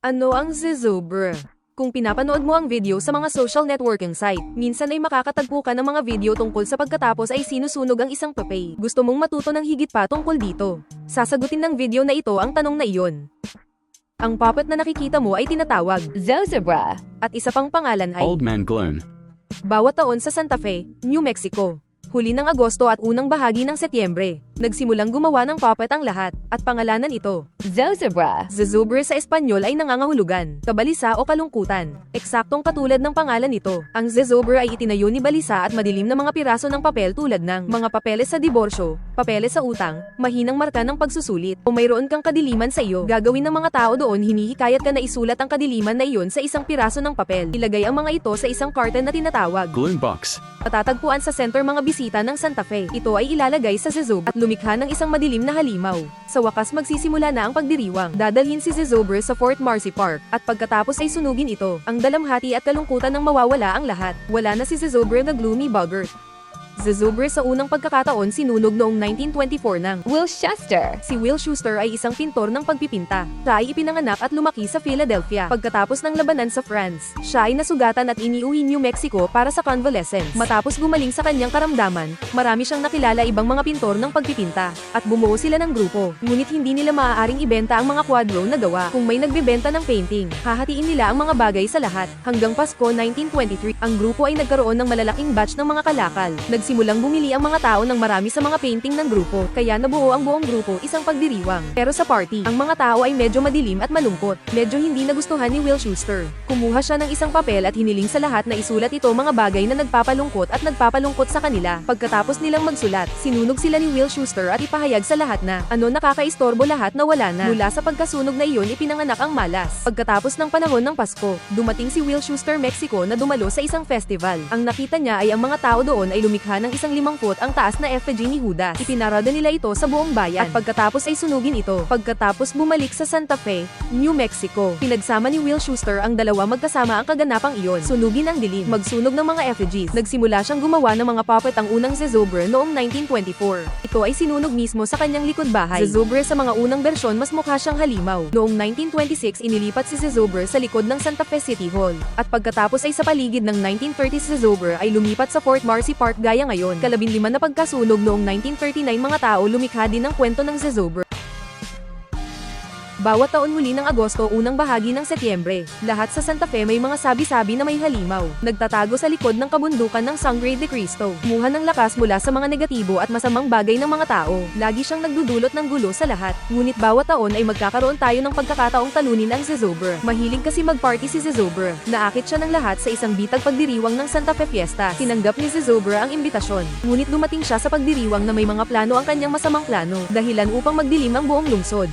Ano ang Zizobra? Kung pinapanood mo ang video sa mga social networking site, minsan ay makakatagpo ka ng mga video tungkol sa pagkatapos ay sinusunog ang isang papay. Gusto mong matuto ng higit pa tungkol dito. Sasagutin ng video na ito ang tanong na iyon. Ang puppet na nakikita mo ay tinatawag, Zozobra. at isa pang pangalan ay Old Man Gloon. bawat taon sa Santa Fe, New Mexico. Huli ng Agosto at unang bahagi ng Setyembre, nagsimulang gumawa ng puppet ang lahat, at pangalanan ito. Zozobra. Zozobra sa Espanyol ay nangangahulugan, kabalisa o kalungkutan. Eksaktong katulad ng pangalan nito. Ang Zozobra ay itinayo ni Balisa at madilim na mga piraso ng papel tulad ng mga papeles sa diborsyo, papeles sa utang, mahinang marka ng pagsusulit, o mayroon kang kadiliman sa iyo. Gagawin ng mga tao doon hinihikayat ka na isulat ang kadiliman na iyon sa isang piraso ng papel. Ilagay ang mga ito sa isang carton na tinatawag. Gloon Box. Matatagpuan sa center mga bisita ng Santa Fe. Ito ay ilalagay sa Zezobra at lumikha ng isang madilim na halimaw. Sa wakas magsisimula na ang pagdiriwang. Dadalhin si Zezobra sa Fort Marcy Park at pagkatapos ay sunugin ito. Ang dalamhati at kalungkutan ng mawawala ang lahat. Wala na si Zezobra na gloomy boggart. Zezobra sa unang pagkakataon sinunog noong 1924 ng Will Schuster. Si Will Schuster ay isang pintor ng pagpipinta. Siya ay ipinanganak at lumaki sa Philadelphia. Pagkatapos ng labanan sa France, siya ay nasugatan at iniuwi New Mexico para sa convalescence. Matapos gumaling sa kanyang karamdaman, marami siyang nakilala ibang mga pintor ng pagpipinta. At bumuo sila ng grupo. Ngunit hindi nila maaaring ibenta ang mga kwadro na gawa kung may nagbebenta ng painting. Hahatiin nila ang mga bagay sa lahat. Hanggang Pasko 1923, ang grupo ay nagkaroon ng malalaking batch ng mga kalakal. Nagsimulang bumili ang mga tao ng marami sa mga painting ng grupo, kaya nabuo ang buong grupo isang pagdiriwang. Pero sa party, ang mga tao ay medyo madilim at malungkot. Medyo hindi nagustuhan ni Will Schuster. Kumuha siya ng isang papel at hiniling sa lahat na isulat ito mga bagay na nagpapalungkot at nagpapalungkot sa kanila. Pagkatapos nilang magsulat, sinunog sila ni Will Schuster at ipahayag sa lahat na ano nakakaistorbo lahat na wala na. Mula sa pagkasunog na iyon ipinanganak ang malas. Pagkatapos ng panahon ng Pasko, dumating si Will Schuster Mexico na dumalo sa isang festival. Ang nakita niya ay ang mga tao doon ay lumikha ng isang limang foot ang taas na effigy ni Judas. Ipinarada nila ito sa buong bayan at pagkatapos ay sunugin ito. Pagkatapos bumalik sa Santa Fe, New Mexico, pinagsama ni Will Schuster ang dalawa magkasama ang kaganapang iyon. Sunugin ang dilim, magsunog ng mga effigies. Nagsimula siyang gumawa ng mga puppet ang unang Zezobra noong 1924. Ito ay sinunog mismo sa kanyang likod bahay. Zezobra sa mga unang bersyon mas mukha siyang halimaw. Noong 1926 inilipat si Zezobra sa likod ng Santa Fe City Hall. At pagkatapos ay sa paligid ng 1930 si Zezobra ay lumipat sa Fort Marcy Park gaya ngayon. Kalabinlima na pagkasunog noong 1939 mga tao lumikha din ng kwento ng Zezobra. Bawat taon muli ng Agosto unang bahagi ng Setyembre, lahat sa Santa Fe may mga sabi-sabi na may halimaw. Nagtatago sa likod ng kabundukan ng Sangre de Cristo. Muha ng lakas mula sa mga negatibo at masamang bagay ng mga tao. Lagi siyang nagdudulot ng gulo sa lahat. Ngunit bawat taon ay magkakaroon tayo ng pagkakataong talunin ang Zezobra. Mahilig kasi magparty si Zezobra. Naakit siya ng lahat sa isang bitag pagdiriwang ng Santa Fe Fiesta. Tinanggap ni Zezobra ang imbitasyon. Ngunit dumating siya sa pagdiriwang na may mga plano ang kanyang masamang plano. Dahilan upang magdilim ang buong lungsod.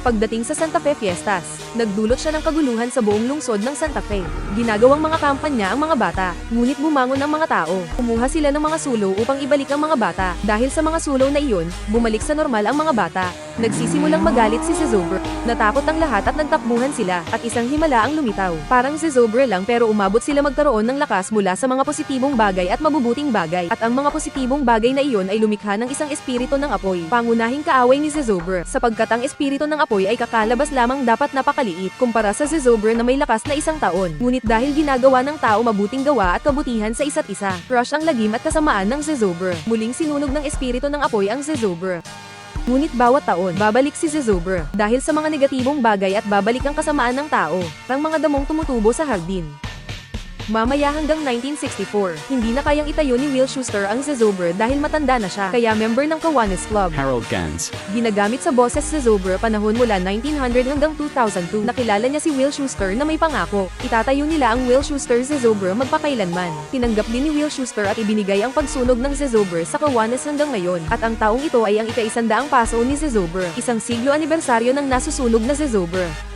Pagdating sa Santa Fe Fiestas, nagdulot siya ng kaguluhan sa buong lungsod ng Santa Fe. Ginagawang mga kampanya ang mga bata, ngunit bumangon ang mga tao. Kumuha sila ng mga sulo upang ibalik ang mga bata. Dahil sa mga sulo na iyon, bumalik sa normal ang mga bata. Nagsisimulang magalit si Zezobra. Natakot ang lahat at nagtakbuhan sila, at isang himala ang lumitaw. Parang Zezobra lang pero umabot sila magkaroon ng lakas mula sa mga positibong bagay at mabubuting bagay. At ang mga positibong bagay na iyon ay lumikha ng isang espiritu ng apoy. Pangunahing kaaway ni Zezobra, sapagkat ang espiritu ng apoy ay kakalabas lamang dapat napakaliit kumpara sa Zezobra na may lakas na isang taon. Ngunit dahil ginagawa ng tao mabuting gawa at kabutihan sa isa't isa, crush ang lagim at kasamaan ng Zezobra. Muling sinunog ng espiritu ng apoy ang Zezobra. Ngunit bawat taon, babalik si Zezobra dahil sa mga negatibong bagay at babalik ang kasamaan ng tao, ang mga damong tumutubo sa hardin. Mamaya hanggang 1964, hindi na kayang itayo ni Will Schuster ang Zezobra dahil matanda na siya, kaya member ng Kiwanis Club. Harold Gans. Ginagamit sa boses Zezobra panahon mula 1900 hanggang 2002. Nakilala niya si Will Schuster na may pangako. Itatayo nila ang Will Schuster Zezobra magpakailanman. Tinanggap din ni Will Schuster at ibinigay ang pagsunog ng Zezobra sa Kiwanis hanggang ngayon. At ang taong ito ay ang ika-isandaang paso ni Zezobra. Isang siglo anibersaryo ng nasusunog na Zezobra.